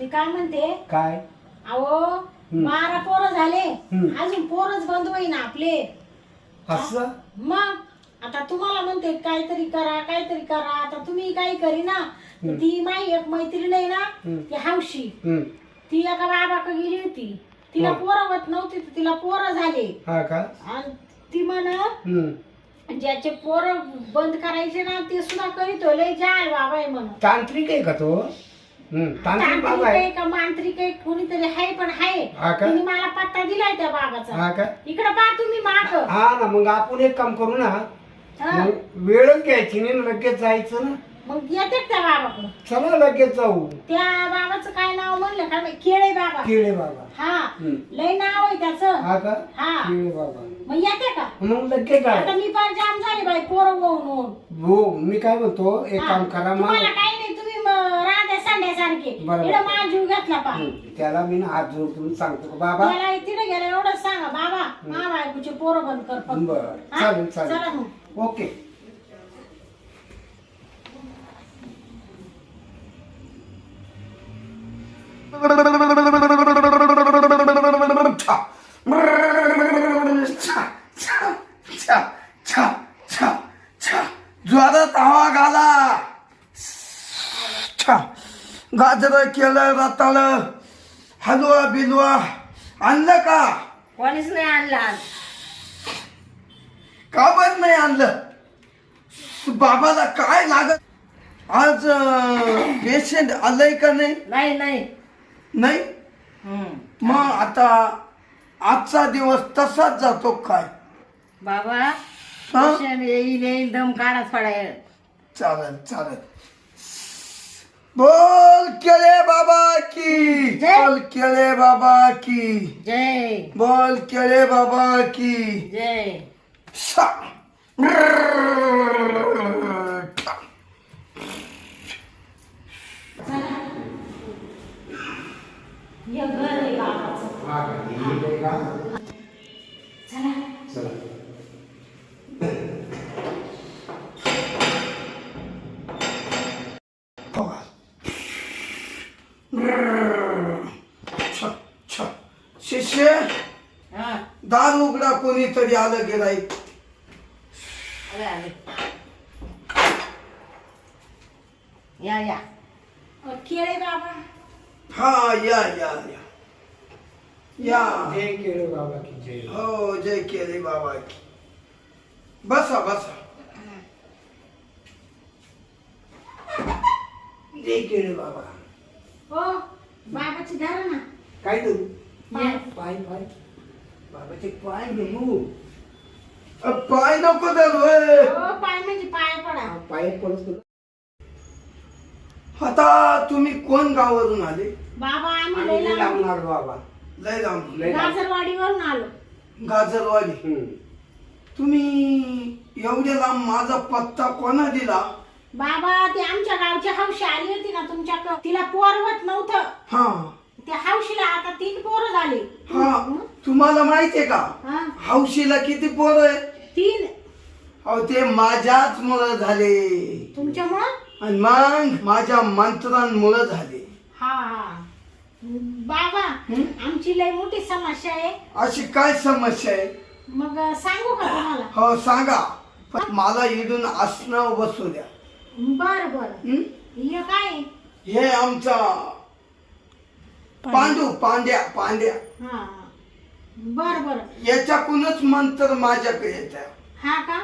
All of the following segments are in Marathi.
मी काय म्हणते? काय? अहो बारा पोरं झाले. हम्म. अजून पोरच बंद होईना आपले. असं? मग आता तुम्हाला म्हणते काहीतरी करा काहीतरी करा. आता तुम्ही काही करी ना तर ती माई एक मैत्रीण आहे ना हम्म. ती हौशी. हम्म. ती एका बाबाकडे गेली होती. तिला हो. पोरं होत नव्हती तर तिला पोरं झाले. हा का? आणि ती म्हण हम्म. ज्याचे पोरं बंद करायचे ना ते सुद्धा करीत लय जाल बाबा आहे म्हणून. तांत्रिक आहे का तो? हम्म. तांत्रिक बाबा तांत्रिक आहे. आहे का मांत्रिक आहे? कोणीतरी आहे पण आहे. हा का? तिने मला पत्ता दिलाय त्या बाबाचा. हा का? इकडे पहा तुम्ही माग. हा ना मग आपण एक काम करू ना. मग वेळच घ्यायची नाही ना लगेच जायचं ना. मग येते त्या बाबाकडं? चला लगेच जाऊ. त्या बाबाचं काय नाव म्हणलं का? माहीत? केळे बाबा. किळे बाबा. हा. हम्म. लय नाव आहे त्याचं. हा का? हा. किळे बाबा. मग येते का? मग लगेच आता जा मी फार जाम झाली बाई पोरं होऊन होऊन. हो मी काय म्हणतो एक हा. काम करा तुम्हाला काही नाही तुम्ही राहत्या सांड्यासारखे. बरोबर. माझा जीव घेतला पा. त्याला मी ना हात जोडून सांगतो. बाबा. मला तिथे गेला एवढंच सांगा. बाबा मा बायकोचे पोरं बंद कर फक्त. बर. हा? चालेल चला चालेल ओके. गाजर केलं रताळ. हलवा बिलवा आणलं का? कोणीच नाही आणला आज. का बरं नाही आणलं? बाबाला काय लागत? आज पेशंट आलंय का नाही? नाही नाही. नाही? मग आता आजचा दिवस तसाच जातो काय? बाबा? पेशंट येईल येईल दम काढा पडाय चालेल चालेल. बोल केळे बाबा की? बोल केळे बाबा की? जय। बोल केळे बाबा की? जय. घर हा कोणीतरी आलं गेलाय आले आले. या या. केळे बाबा. हा या या या. या. जय केळे बाबा की जय. हो जय केले बाबा की. बसा बसा. जय केले बाबा. हो बाबाची धरा ना काय करू? पाय. पाय पाय बाबाचे पाय घेऊ अ, पाय नको धरू. हो पाय म्हणजे पाय पडा. पाय पडत होता. आता तुम्ही कोण गावावरून आले? बाबा आम्ही लय लांब- बाबा. लय लांब. लय लांब. गाजरवाडीवरून आलो. गाजरवाडी. हम्म. तुम्ही एवढ्या लांब माझा पत्ता कोणा दिला? बाबा ती आमच्या गावची हौशी आली होती ना तुमच्या तिला पोरवत नव्हतं. हा. त्या हौशीला आता तीन पोरं झाले. हा तुम्हाला माहितीये का? हा. हौशीला किती पोर आहे तीन. अहो ते माझ्याच मुळे झाले. तुमच्यामुळं आणि मग माझ्या मंत्रांमुळे झाले. हा हा. बाबा आमची लय मोठी समस्या आहे. अशी काय समस्या आहे? मग सांगू का तुम्हाला? हो सांगा. पण मला इडून असणं बसू द्या. बर बर. हं? हे काय? हे आमचा पांडू. पांड्या पांड्या. हा. बर बर. याच्याकडूनच मंत्र माझ्याकडे येत आहे. हा का.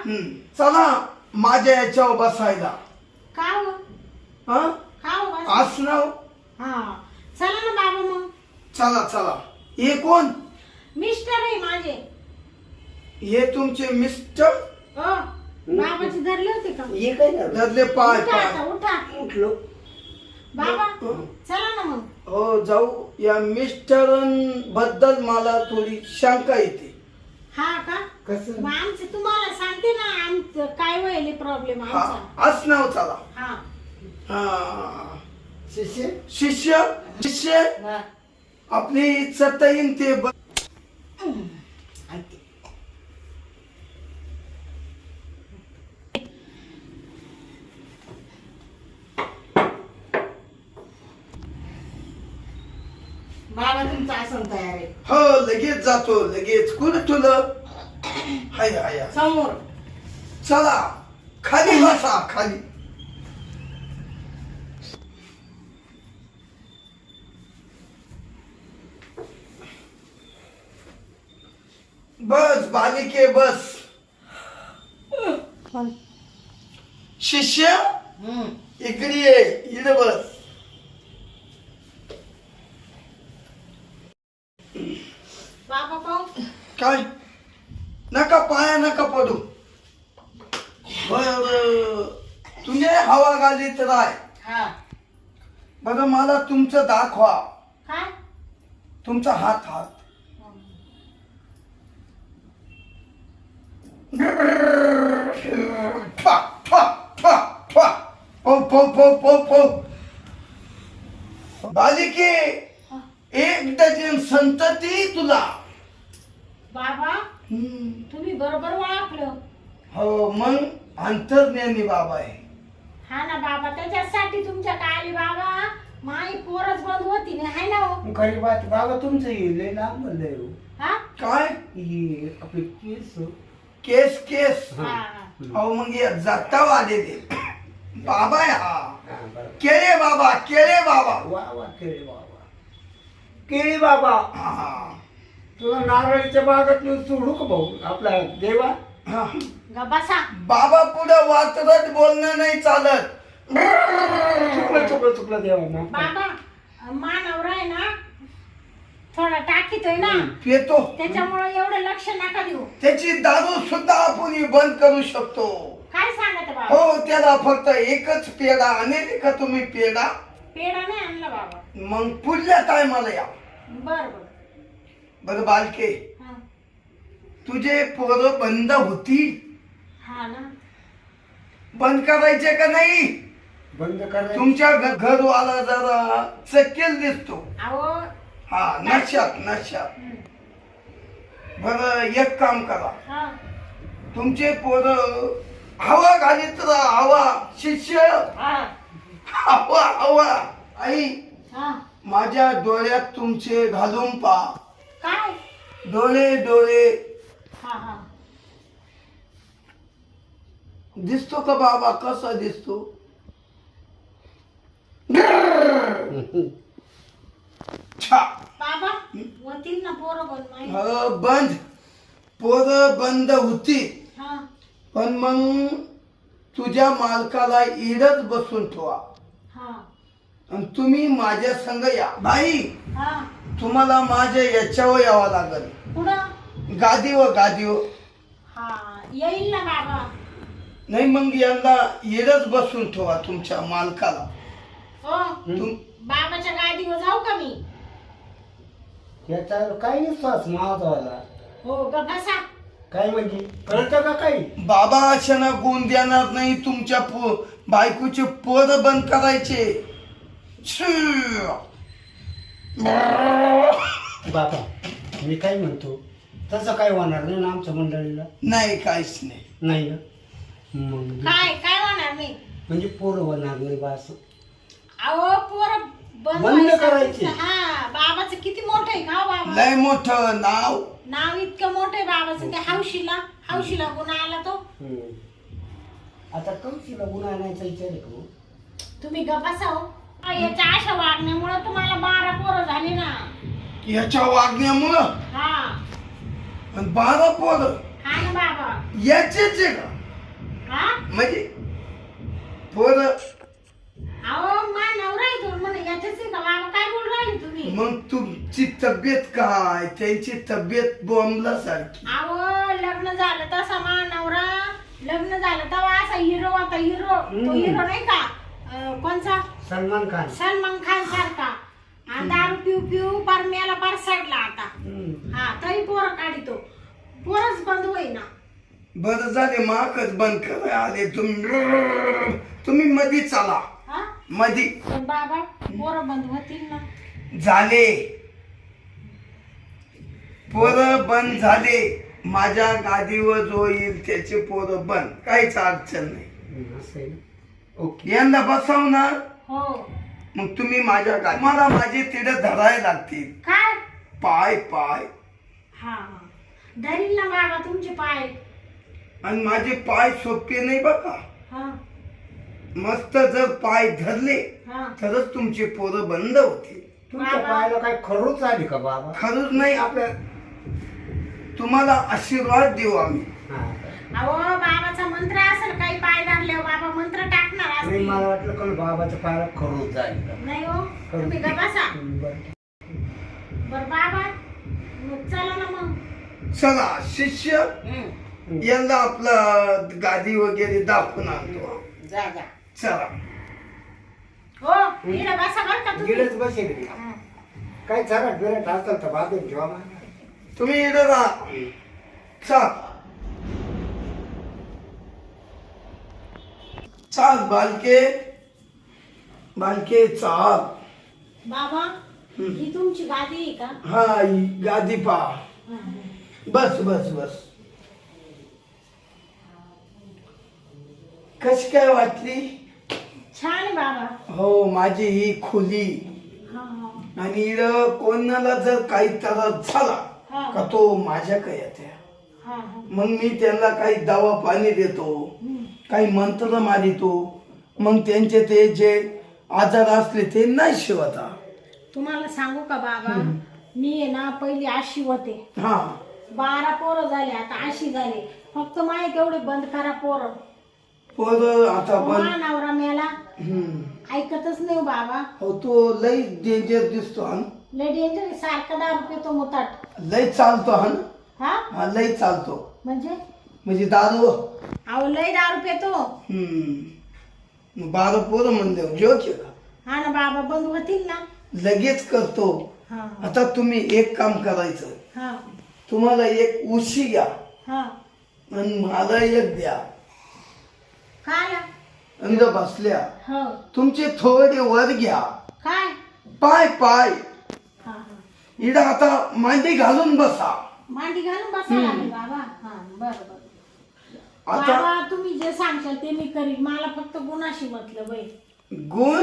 चला माझ्या याच्यावर बसायला. का हो? हा? का हो बस? आसनाव हा. चला ना बाबा मग. चला चला. हे कोण? मिस्टर आहे माझे. हे तुमचे मिस्टर? बाबाची धरले होते का? हे काय झालं? धरले पाय उठा पाय. आता उठा. उठलो. बाबा हं. चला ना मग. हो जाऊ. या मिस्टरबद्दल मला थोडी शंका येते. हा का? कसं? मग आमचं तुम्हाला सांगते ना आमचं काय व्हायले प्रॉब्लेम हा आमचा. आसनाव चला. हा. हा. शिष्य? शिष्य? शिष्य? हा. आपली चटईन ते ब- बाबा तुमचा असं तयार आहे. हो लगेच जातो. लगेच हाय हाय हाय. समोर. चला. खाली बसा खाली. बस बालिके बस. शिष्य? हम्म. इकडे ये इकडे बस. बाबा पाहू काय? नका पाया नका पडू. बर तुझे हवा गालीत राय. हा. बरं मला तुमचं दाखवा. काय? तुमचा हात हात. फा, फा, फा, फा. पो, पो, पो, पो, पो. बालिके एक डझन संतती तुला. बाबा हम्म. तुम्ही बरोबर ओळखलं. हो मग अंतर्ज्ञानी बाबा आहे. हा ना बाबा त्याच्यासाठी तुमच्या काली बाबा. माई पोरच बंद होती ना हाय ना हो. खरी बात बाबा तुमचं हे लय लांब लय हो. हा? काय? हे आपले केस हो. केस केस. हा अहो मग हे जगता आलेले. बाबा आहे हा. हा, बरं. केळे बाबा केळे बाबा. वा वा केळी बाबा. केळी बाबा. हा. तुला नारळीच्या बागात नेऊन सोडू का भाऊ? आपला देवा? हा. बसा बाबा पुढे वात्रट बोलणं नाही चालत. चुकलं चुकलं चुकलं देवा ना बाबा मानवरा आहे ना थोडा टाकीतोय ना. पितो त्याच्यामुळे एवढं लक्ष नका देऊ. त्याची दारू सुद्धा आपण बंद करू शकतो. काय सांगत बाबा? हो त्याला फक्त एकच पेढा आणेल का तुम्ही पेढा? पेढा नाही आणला बाबा. मग पुढल्या टायमाला या. बर बर. बरं बालके हा। तुझे पोरं बंद होतील हा ना। बंद करायचे का नाही? बंद करायचं। तुमच्या घ- घरवाला जरा चकेल दिसतो। अहो। हा नशात नशात. बरं एक काम करा। हा. तुमचे पोर हवा घालीत राहा हवा शिष्य। हा. हवा हवा। आई हा. माझ्या डोळ्यात तुमचे घालून पा काय? डोळे डोळे. हा हा. दिसतो का बाबा? कसा दिसतो? छा. बाबा होतील ना पोरं बंद. पोर बंद होती. हा. पण मग तुझ्या मालकाला इडच बसून ठेवा. हा. आणि तुम्ही माझ्या संग या. बाई! हा. तुम्हाला माझ्या याच्यावर यावं लागल. पुढं? गादीवर गादीवर. हा येईल ना बाबा. नाही मग यंदा इडच बसून ठेवा तुमच्या मालकाला. हो? तुम बाबाच्या गादीवर जाऊ का मी? याच्यावर काही विश्वास माझावाला हो ग बसा. काय म्हणजे? कळतं का काही? बाबा अशाना गुण देणार नाही तुमच्या पो बायकोचे पोर बंद करायचे. छी. बाबा मी काय म्हणतो? तसं काय होणार नाही ना आमच्या मंडळीला? नाही काहीच नाही. नाही ना? मग काय काय होणार नाही? म्हणजे पोरं होणार नाही बा असं. अहो पोर बंद करायची. हा बाबाचं किती मोठं आहे का हो बाबा? लय मोठं नाव. नाव इतकं मोठं आहे बाबाचं ते हौशीला. हौशीला गुन्हा आला तो. आता कौशीला गुन्हा आणायचा विचार आहे का हो? तुम्ही ग बसा हो. याच्या अशा वागण्यामुळे तुम्हाला बारा पोरं याच्या वागण्यामुळं हा. आणि बारा पोर हा ना बाबा? याचेच आहे का? हा? म्हणजे पोर अहो मा नवरा आहे तो. म्हणे याच्याच आहे का? बाबा काय बोल राहिले तुम्ही? मग तुमची तब्येत काय? त्यांची तब्येत बोंबला सारखी अहो लग्न झालं तसा मा नवरा. लग्न झालं तेव्हा असा हिरो होता. हिरो. तो. हिरो नाही का? अं, कोणचा? सलमान खान. सलमान खान सारखा. आणि दारू पिऊ पिऊ पार मेला पार सडला आता. हा तरी पोरं काढितो. पोरच बंद होईना. बरं झाले माकच बंद करा आले तुम्ही. तुम्ही मधी चाला. हा? मधी. पण बाबा पोरं बंद होतील ना. झाले. पोरं बंद झाले. माझ्या गादीवर जो येईल त्याचे पोरं बंद. काहीच अडचण नाही. ओके. यंदा बसवणार? हो. मग तुम्ही माझ्या काय मला माझे तिथे धरायला लागतील. काय? पाय पाय. हा हा. धरील ना बाबा तुमचे पाय. आणि माझे पाय सोपे नाही बघा. हा. मस्त जर पाय धरले हा. तरच तुमचे पोरं बंद होते तुमच्या बाबा. पायाला काय खरोच आली का बाबा? खरंच नाही आपल्या. तुम्हाला आशीर्वाद देऊ आम्ही. हा. अहो बाबाचा मंत्र असेल काही पाय धरल्यावर बाबा मंत्र टाकणार असतील मला वाटलं का बाबाच्या पायाला खरोच झाली का नाही हो तुम्ही बसा बरं. बर बाबा मग चला ना मग चला शिष्य हम्म. यांना आपला गादी वगैरे दाखवून आणतो जा जा चला हो इकडे बसा बर का तुम्ही गिडच बसेल मी. हं. काय चरट बिरट असेल तर बाजून ठेवा मला. तुम्ही इथं राहा चाल चाल बालके. बालके चाल बाबा ही तुमची गादी आहे का? हा ही गादी पा. बस बस बस. कशी काय वाटली? छान आहे बाबा. हो माझी ही खोली. हा हा. आणि कोणाला जर काही त्रास झाला. का तो माझ्याकडे येते. हा हा. मग मी त्यांना काही दवा पाणी देतो. काही मंत्र मारितो मग त्यांचे ते जे आजार असले ते नाही शिवता तुम्हाला सांगू का बाबा? मी आहे ना पहिली आशी होते. हा. बारा पोरं झाले आता आशी झाले. फक्त माय तेवढे बंद करा पोरं. पर आता पण नवरा मेला. हम्म. ऐकतच नाही हो बाबा. हो तो लय डेंजर दिसतो हा? लय डेंजर सारखा दारू पितो मुताट लय चालतो हा ना? हा? हा लय चालतो. म्हणजे? म्हणजे दारू. अहो लय दारू पितो. हम्म. मग बारा पोरं म्हणले जोक आहे का? हा ना बाबा बंद होतील ना. लगेच करतो. हा. आता तुम्ही एक काम करायचं. हा. तुम्हाला एक उशी घ्या. हा. आणि मला एक द्या. काय? अंद बसल्या. हो. तुमचे थोडे वर घ्या. काय? पाय पाय. हा हा. इडा आता मांडी घालून बसा. मांडी घालून बसा लागेल बाबा. हा बरं बरं. आता बाबा तुम्ही जे सांगशाल ते मी करीन. मला फक्त गुणाशी म्हटलं बाई गुण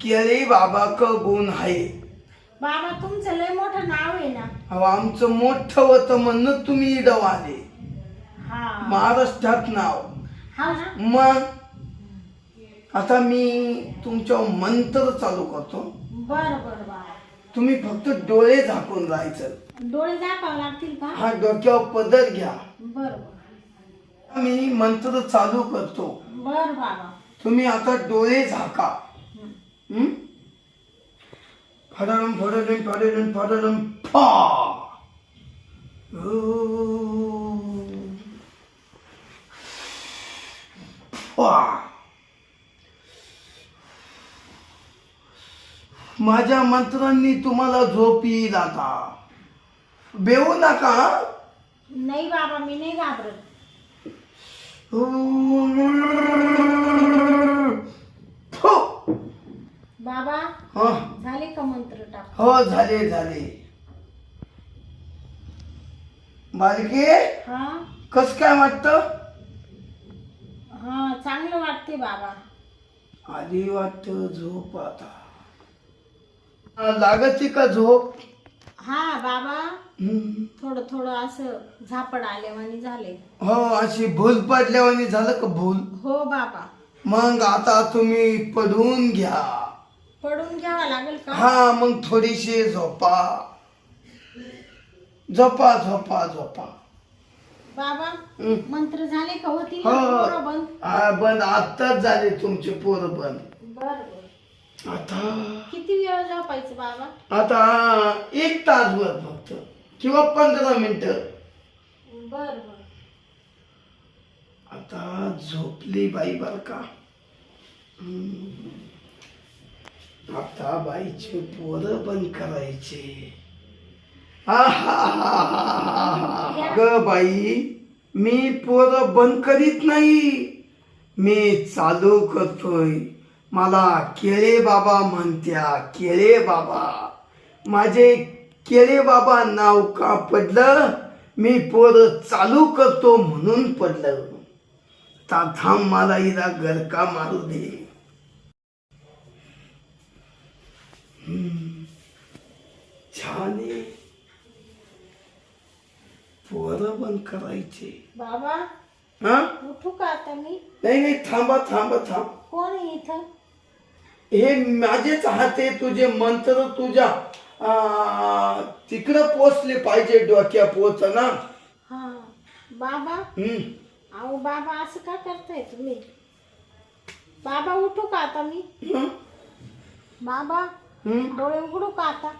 केळी बाबा क गुण आहे. बाबा तुमचं लय मोठं नाव आहे ना. अहो आमचं मोठं होतं म्हणून तुम्ही इडव आले. हा. महाराष्ट्रात नाव. हा ना? मग आता मी तुमच्या मंत्र चालू करतो. बरं बरं बाबा तुम्ही फक्त डोळे झाकून राहायचं. डोळे दाखवावे लागतील का? हा डोक्यावर पदर घ्या. बरं बरं मी मंत्र चालू करतो बरं बाबा तुम्ही आता डोळे झाका हं. हं? फडरम फडरम फडरम फडरम फा माझ्या मंत्रांनी तुम्हाला झोप येईल आता बेवू नका? नाही बाबा मी नाही घाबरत. बाबा हं. झाले का मंत्र टाक? हो झाले झाले. बालके हा. कस काय वाटत? हा चांगलं वाटते बाबा. आधी वाटत झोप आता. लागते का झोप? हा बाबा. हम्म. थोडं थोडं असं झापड आल्यावानी झाले हो अशी भूल पडल्यावानी झालं का भूल? हो बाबा. मग आता तुम्ही पडून घ्या. पडून घ्यावा लागेल का? हा मग थोडीशी झोपा. झोपा झोपा झोपा. बाबा हम्म. मंत्र झाले का होती? हो. बंद. हा, बंद. आत्ताच झाले तुमचे पोरं बंद. बर. आता? किती वेळ झोपायचं बाबा? आता एक तासभर फक्त. किंवा पंधरा मिनिटं. बर बर. आता झोपली बाई बर का. हम्म. आता बाईचे पोर बंद करायचे. आहाहाहाहा. ग बाई मी पोर बंद करीत नाही. मी चालू करतोय. मला केळे बाबा म्हणत्या केळे बाबा. माझे केळे बाबा नाव का पडलं? मी पोर चालू करतो म्हणून पडलं. ता थांब मला हिला गरका मारू दे. छान. पोरं बंद करायचे. बाबा हा? उठू का आता मी? नाही नाही थांबा थांबा थांब. कोण आहे इथं? हे माझेच हात तुझे मंत्र तुझ्या तिकडं पोचले पाहिजे डोक्या पोच ना हा. बाबा हम्म. अहो बाबा असं का करताय तुम्ही? बाबा उठू का आता मी? हं? बाबा हं? डोळे उघडू का आता?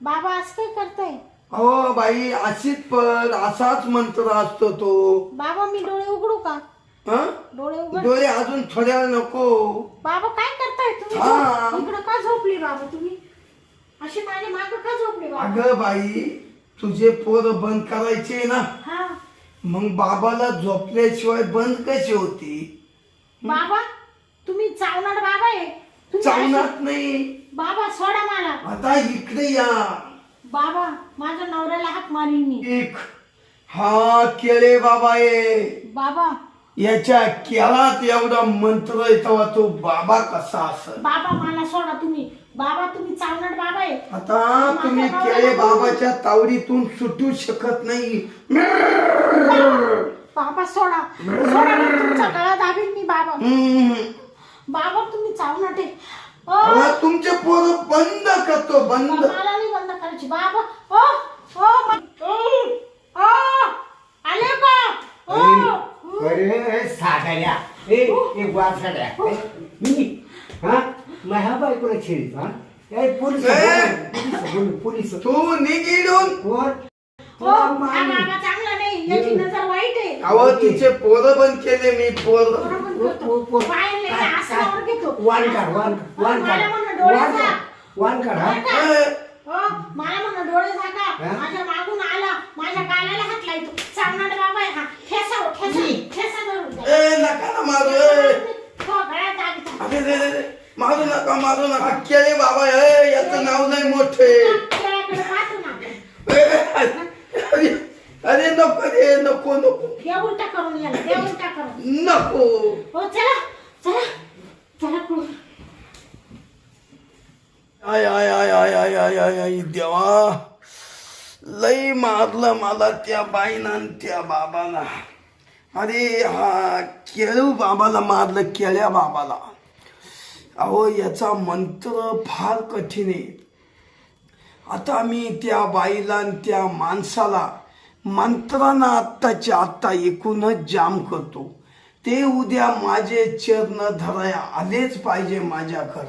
बाबा असं काय करताय? अहो बाई अशीच पण असाच मंत्र असतो तो. बाबा मी डोळे उघडू का? हं? डोळे उघड. डोळे अजून थोड्या वेळ नको. बाबा काय करताय तुम्ही? हा. इकडं का झोपली बाबा तुम्ही? अशी माझ्या माग का झोपली बाबा? अगं बाई तुझे पोर बंद करायचे ना. हा. मग बाबाला झोपल्याशिवाय बंद कशी होती? बाबा तुम्ही चावणार बाबा आहे. तुम्ही चावणार नाही. बाबा सोडा मला. आता इकडे या. बाबा माझ्या नवऱ्याला हात मारीन मी. एक हा केळे बाबा आहे बाबा याच्या केळात एवढा मंत्र आहे तेव्हा तो बाबा कसा असेल? बाबा मला सोडा तुम्ही. बाबा तुम्ही चावणार बाबा आहे. आता तुम्ही केळे बाबाच्या तावडीतून सुटू शकत नाही. बाबा सोडा. सोडा ना, तुमचा गळा दाबीन मी बाबा. बाबा तुम्ही चावणार ओ, अहो, तुमचे पोर बंद करतो बंद? मला नाही बंद करायची. बाबा ओ ओ म- ओ, ओ, आले का? ओ. अरे साड्या ए एक वार साड्या. मी हा? माझ्या बायकोला खेळीत हा? ए, पोलीस तू निघिडून कोण? हो हा बाबा चांगला नाही याची नजर वाईट आहे. अहो तिचे पोर बंद केले मी पोर. नाही, आसनावर घेतो. वान काढ वान वान काढ मला म्हणा डोळे वान झाक. काढ वान काढ हा? ए, हो, मला म्हणा डोळे झाका. हा? माझ्या मागून आला माझ्या गालाला हात लायतो चावणार बाबा आहे हा ठेसा हो, ठेसा ठेसा धरून द्या. ए नका ना मारू ए. हो, गळ्यात दाब इथं. अरे रे रे रे. मारू नका मारू नका केळे बाबा ए याचं नाव नाही मोठे केळ्याकडे पाहतो ना. अरे अरे नको रे नको नको द्या उलटा करून याला द्या उलटा करून नको हो चला चला चला कुठं. आय आय आय आय आय आय आय आय देवा लई मारलं मला त्या बाईनं आणि त्या बाबाला अरे हा केळू बाबाला मारलं केळ्या बाबाला. अहो याचा मंत्र फार कठीण आहे. आता मी त्या बाईला आणि त्या माणसाला मंत्रांना आत्ताच्या आत्ता एकूणच जाम करतो. ते उद्या माझे चरण धराया आलेच पाहिजे माझ्या घर